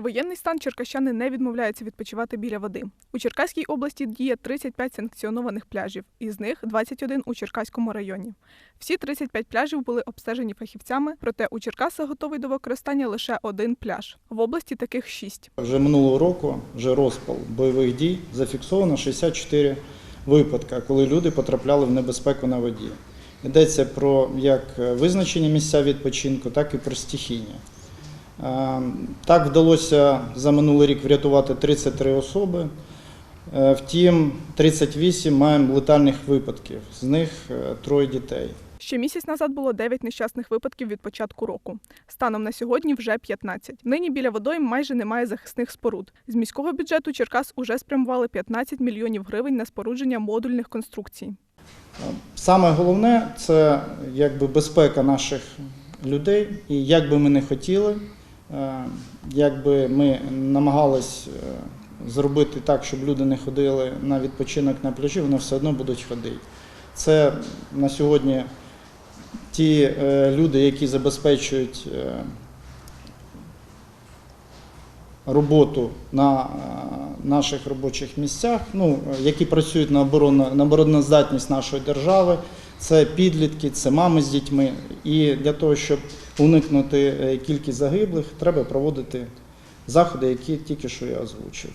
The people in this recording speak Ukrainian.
воєнний стан черкащани не відмовляються відпочивати біля води. У Черкаській області діє 35 санкціонованих пляжів, із них 21 у Черкаському районі. Всі 35 пляжів були обстежені фахівцями, проте у Черкасах готовий до використання лише один пляж. В області таких шість. Вже минулого року, вже розпал бойових дій, зафіксовано 64 випадки, коли люди потрапляли в небезпеку на воді. Йдеться про як визначені місця відпочинку, так і про стихійні. Е, Так вдалося за минулий рік врятувати 33 особи. Е, Втім, 38 маємо летальних випадків, з них е, троє дітей. Ще місяць назад було 9 нещасних випадків від початку року. Станом на сьогодні вже 15. Нині біля водойм майже немає захисних споруд. З міського бюджету Черкас уже спрямували 15 мільйонів гривень на спорудження модульних конструкцій. Саме головне це якби безпека наших людей. І як би ми не хотіли, е, як би ми намагались е, зробити так, щоб люди не ходили на відпочинок на пляжі, вони все одно будуть ходити. Це на сьогодні ті е, люди, які забезпечують роботу на наших робочих місцях, ну, які працюють на оборону, на обороноздатність нашої держави. Це підлітки, це мами з дітьми. І для того, щоб уникнути е, кількість загиблих, треба проводити заходи, які тільки що я озвучив.